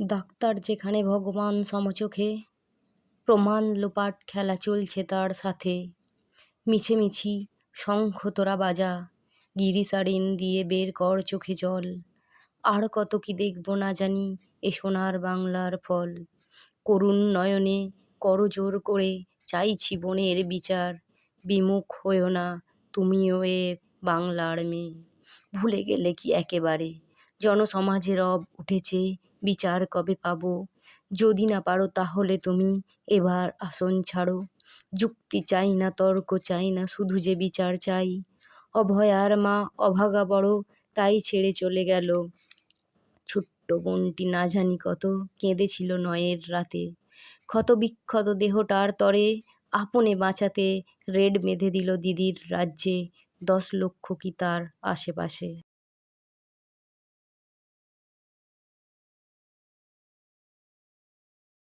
Doctor যেখানে ভগবান সমচোখে, প্রমাণ লোপাট খেলা চলছে তার সাথে। মিছেমিছি শঙ্খ তোরা বাজা গিরিশারিন দিয়ে বের কর চোখে জল। আর কত কি দেখব না জানি এ সোনার বাংলার ফল। করুণ নয়নে করজোর করে, চাইছি বনের বিচার। বিমুখ হয়েও না তুমিও এ বাংলার মেয়ে। ভুলে গেলে কি একেবারে? জনসমাজে রব উঠেছে, বিচার কবে পাব? যদি না পারো তাহলে তুমি এবার আসন ছাড়ো। যুক্তি চাই না, তর্ক চাই না, শুধু যে বিচার চাই। অভয়ার মা অভাগা বড়, তাই ছেড়ে চলে গেল। ছোট্ট বোনটি না জানি কত, কেঁদেছিল নয়ের রাতে। ক্ষত বিক্ষত দেহটার তরে আপনে বাঁচাতে রেড বেঁধে দিল দিদির রাজ্যে, দশ লক্ষ কি তার আশেপাশে।